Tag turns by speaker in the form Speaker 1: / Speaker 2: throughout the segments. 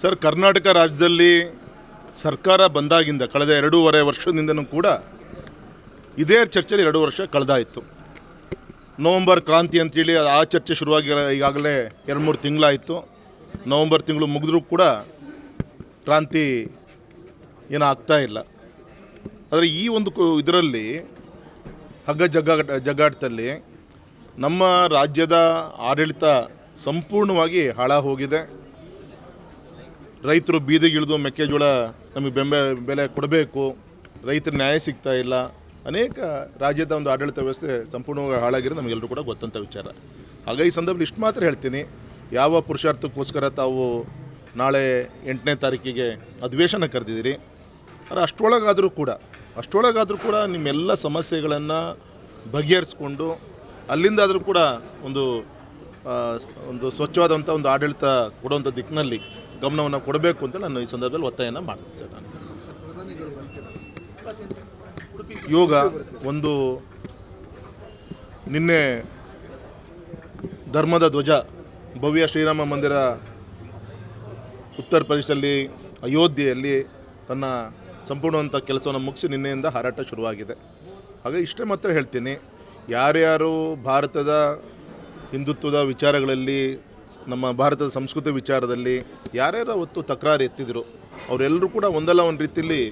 Speaker 1: Sir, Karnataka ರಾಜ್ಯದಲ್ಲಿ ಸರ್ಕಾರ ಬಂದಾಗಿಂದ ಕಳೆದ ಎರಡೂವರೆ ವರ್ಷದಿಂದನೂ ಕೂಡ ಇದೇ ಚರ್ಚೆಯಲ್ಲಿ ಎರಡು ವರ್ಷ ಕಳೆದಾಯಿತು. ನವಂಬರ್ ಕ್ರಾಂತಿ ಅಂತೇಳಿ ಆ ಚರ್ಚೆ ಶುರುವಾಗಿ ಈಗಾಗಲೇ ಎರಡು ಮೂರು ತಿಂಗಳಾಯಿತು. ನವಂಬರ್ ತಿಂಗಳು ಮುಗಿದ್ರೂ ಕೂಡ ಕ್ರಾಂತಿ ಏನೂ ಆಗ್ತಾ ಇಲ್ಲ. ಆದರೆ ಈ ಒಂದು ಇದರಲ್ಲಿ, ಹಗ್ಗ ಜಗ್ಗ ಜಗ್ಗಾಟದಲ್ಲಿ ನಮ್ಮ ರಾಜ್ಯದ ಆಡಳಿತ ಸಂಪೂರ್ಣವಾಗಿ ಹಾಳ ಹೋಗಿದೆ ರೈತರು ಬೀದಿಗಿಳಿದು ಮೆಕ್ಕೆಜೋಳ ನಮಗೆ ಬೆಂಬೆ, ಬೆಲೆ ಕೊಡಬೇಕು ರೈತರ ನ್ಯಾಯ ಸಿಗ್ತಾ ಇಲ್ಲ. ಅನೇಕ ರಾಜ್ಯದ ಒಂದು ಆಡಳಿತ ವ್ಯವಸ್ಥೆ ಸಂಪೂರ್ಣವಾಗಿ ಹಾಳಾಗಿರೋದು ನಮಗೆಲ್ಲರೂ ಕೂಡ ಗೊತ್ತಂಥ ವಿಚಾರ. ಹಾಗಾಗಿ ಈ ಸಂದರ್ಭದಲ್ಲಿ ಇಷ್ಟು ಮಾತ್ರ ಹೇಳ್ತೀನಿ. ಯಾವ ಪುರುಷಾರ್ಥಕ್ಕೋಸ್ಕರ ತಾವು ನಾಳೆ ಎಂಟನೇ ತಾರೀಕಿಗೆ ಅಧಿವೇಶನ ಕರೆದಿದ್ದೀರಿ ಆದರೆ ಅಷ್ಟೊಳಗಾದರೂ ಕೂಡ ಅಷ್ಟೊಳಗಾದರೂ ಕೂಡ ನಿಮ್ಮೆಲ್ಲ ಸಮಸ್ಯೆಗಳನ್ನು ಬಗೆಹರಿಸ್ಕೊಂಡು ಅಲ್ಲಿಂದಾದರೂ ಕೂಡ ಒಂದು ಒಂದು ಸ್ವಚ್ಛವಾದಂಥ ಒಂದು ಆಡಳಿತ ಕೊಡುವಂಥ ದಿಕ್ಕಿನಲ್ಲಿ ಗಮನವನ್ನು ಕೊಡಬೇಕು ಅಂತ ನಾನು ಈ ಸಂದರ್ಭದಲ್ಲಿ ಒತ್ತಾಯನ ಮಾಡ್ತೀನಿ ಸರ್ ನಾನು. ಯೋಗ ಒಂದು ನಿನ್ನೆ ಧರ್ಮದ ಧ್ವಜ, ಭವ್ಯ ಶ್ರೀರಾಮ ಮಂದಿರ ಉತ್ತರ ಪ್ರದೇಶದಲ್ಲಿ, ಅಯೋಧ್ಯೆಯಲ್ಲಿ ತನ್ನ ಸಂಪೂರ್ಣವಂಥ ಕೆಲಸವನ್ನು ಮುಗಿಸಿ ನಿನ್ನೆಯಿಂದ ಹಾರಾಟ ಶುರುವಾಗಿದೆ. ಹಾಗೆ ಇಷ್ಟೇ ಮಾತ್ರ ಹೇಳ್ತೀನಿ, ಯಾರ್ಯಾರು ಭಾರತದ ಹಿಂದುತ್ವದ ವಿಚಾರಗಳಲ್ಲಿ ನಮ್ಮ ಭಾರತದ ಸಂಸ್ಕೃತಿ ವಿಚಾರದಲ್ಲಿ ಯಾರ್ಯಾರು ಹೊತ್ತು ತಕರಾರು ಎತ್ತಿದ್ರು ಅವರೆಲ್ಲರೂ ಕೂಡ ಒಂದಲ್ಲ ಒಂದು ರೀತಿಯಲ್ಲಿ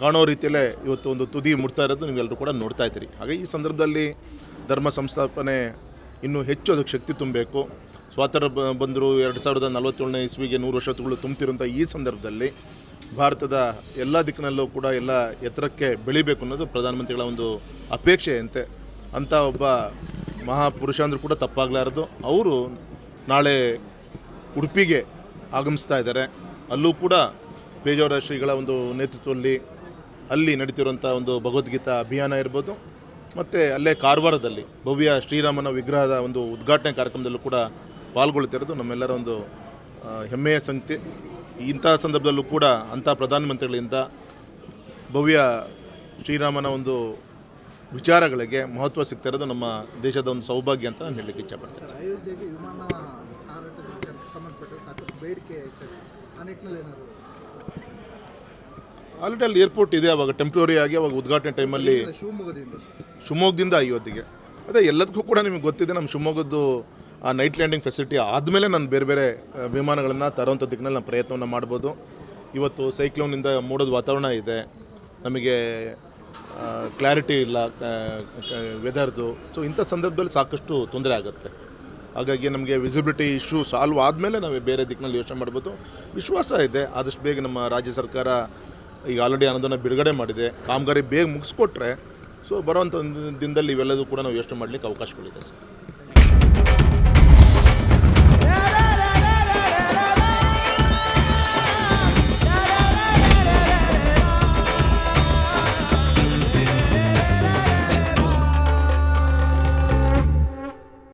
Speaker 1: ಕಾಣೋ ರೀತಿಯಲ್ಲೇ ಇವತ್ತು ಒಂದು ತುದಿ ಮುಟ್ತಾ ಇರೋದು ನೀವೆಲ್ಲರೂ ಕೂಡ ನೋಡ್ತಾ ಇದ್ದೀರಿ. ಹಾಗೆ ಈ ಸಂದರ್ಭದಲ್ಲಿ ಧರ್ಮ ಸಂಸ್ಥಾಪನೆ ಇನ್ನೂ ಹೆಚ್ಚು ಅದಕ್ಕೆ ಶಕ್ತಿ ತುಂಬಬೇಕು. ಸ್ವಾತಂತ್ರ್ಯ ಬಂದರು ಎರಡು ಸಾವಿರದ ನಲವತ್ತೇಳನೇ ಇಸ್ವಿಗೆ ನೂರು ವರ್ಷಗಳು ತುಂಬ್ತಿರುವಂಥ ಈ ಸಂದರ್ಭದಲ್ಲಿ ಭಾರತದ ಎಲ್ಲ ದಿಕ್ಕಿನಲ್ಲೂ ಕೂಡ ಎಲ್ಲ ಎತ್ತರಕ್ಕೆ ಬೆಳಿಬೇಕು ಅನ್ನೋದು ಪ್ರಧಾನಮಂತ್ರಿಗಳ ಒಂದು ಅಪೇಕ್ಷೆಯಂತೆ. ಅಂಥ ಒಬ್ಬ ಮಹಾಪುರುಷ ಅಂದರೂ ಕೂಡ ತಪ್ಪಾಗಲಾರದು. ಅವರು ನಾಳೆ ಉಡುಪಿಗೆ ಆಗಮಿಸ್ತಾ ಇದ್ದಾರೆ. ಅಲ್ಲೂ ಕೂಡ ಪೇಜಾವರ ಶ್ರೀಗಳ ಒಂದು ನೇತೃತ್ವದಲ್ಲಿ ಅಲ್ಲಿ ನಡೀತಿರುವಂಥ ಒಂದು ಭಗವದ್ಗೀತಾ ಅಭಿಯಾನ ಇರ್ಬೋದು. ಮತ್ತು ಅಲ್ಲೇ ಕಾರವಾರದಲ್ಲಿ ಭವ್ಯ ಶ್ರೀರಾಮನ ವಿಗ್ರಹದ ಒಂದು ಉದ್ಘಾಟನೆ ಕಾರ್ಯಕ್ರಮದಲ್ಲೂ ಕೂಡ ಪಾಲ್ಗೊಳ್ತಿರೋದು ನಮ್ಮೆಲ್ಲರ ಒಂದು ಹೆಮ್ಮೆಯ ಸಂಗತಿ. ಇಂಥ ಸಂದರ್ಭದಲ್ಲೂ ಕೂಡ ಅಂಥ ಪ್ರಧಾನಮಂತ್ರಿಗಳಿಂದ ಭವ್ಯ ಶ್ರೀರಾಮನ ಒಂದು ವಿಚಾರಗಳಿಗೆ ಮಹತ್ವ ಸಿಗ್ತಾ ಇರೋದು ನಮ್ಮ ದೇಶದ ಒಂದು ಸೌಭಾಗ್ಯ ಅಂತ ನಾನು ಹೇಳಲಿಕ್ಕೆ ಇಷ್ಟಪಡ್ತೀನಿ
Speaker 2: ಅಯೋಧ್ಯೆಗೆ ವಿಮಾನ ಹಾರಾಟದ ವಿಚಾರಕ್ಕೆ ಸಂಬಂಧಪಟ್ಟ ಸಾಕಷ್ಟು ಬೇಡಿಕೆ ಹೆಚ್ಚಾಗಿದೆ ಆ ನಿಟ್ಟಿನಲ್ಲಿ ಏನಾದ್ರು
Speaker 1: ಆಲ್ರೆಡಿ ಅಲ್ಲಿ ಏರ್ಪೋರ್ಟ್ ಇದೆ ಅವಾಗ ಟೆಂಪ್ರರಿ ಆಗಿ ಅವಾಗ ಉದ್ಘಾಟನೆ ಟೈಮಲ್ಲಿ
Speaker 2: ಶಿವಮೊಗ್ಗದಿಂದ
Speaker 1: ಶಿವಮೊಗ್ಗದಿಂದ ಅಯೋಧ್ಯೆಗೆ. ಅದೇ ಎಲ್ಲದಕ್ಕೂ ಕೂಡ ನಿಮಗೆ ಗೊತ್ತಿದೆ ನಮ್ಮ ಶಿವಮೊಗ್ಗದ್ದು ಆ ನೈಟ್ ಲ್ಯಾಂಡಿಂಗ್ ಫೆಸಿಲಿಟಿ ಆದಮೇಲೆ ನಾನು ಬೇರೆ ಬೇರೆ ವಿಮಾನಗಳನ್ನು ತರೋಂಥ ದಿಕ್ಕಿನಲ್ಲಿ ನಾನು ಪ್ರಯತ್ನವನ್ನು ಮಾಡ್ಬೋದು. ಇವತ್ತು ಸೈಕ್ಲೋನಿಂದ ಮೂಡೋದು ವಾತಾವರಣ ಇದೆ. ನಮಗೆ ಕ್ಲಾರಿಟಿ ಇಲ್ಲ ವೆದರ್ದು. ಸೊ ಇಂಥ ಸಂದರ್ಭದಲ್ಲಿ ಸಾಕಷ್ಟು ತೊಂದರೆ ಆಗುತ್ತೆ. ಹಾಗಾಗಿ ನಮಗೆ ವಿಸಿಬಿಲಿಟಿ ಇಶ್ಯೂ ಸಾಲ್ವ್ ಆದಮೇಲೆ ನಾವು ಬೇರೆ ದಿಕ್ಕಿನಲ್ಲಿ ಯೋಚನೆ ಮಾಡ್ಬೋದು. ವಿಶ್ವಾಸ ಇದೆ, ಆದಷ್ಟು ಬೇಗ ನಮ್ಮ ರಾಜ್ಯ ಸರ್ಕಾರ ಈಗ ಆಲ್ರೆಡಿ ಅನುದಾನ ಬಿಡುಗಡೆ ಮಾಡಿದೆ. ಕಾಮಗಾರಿ ಬೇಗ ಮುಗಿಸ್ಕೊಟ್ರೆ ಸೊ ಬರೋವಂಥ ದಿನದಲ್ಲಿ ಇವೆಲ್ಲದೂ ಕೂಡ ನಾವು ಯೋಚನೆ ಮಾಡಲಿಕ್ಕೆ ಅವಕಾಶಗಳಿದೆ ಸರ್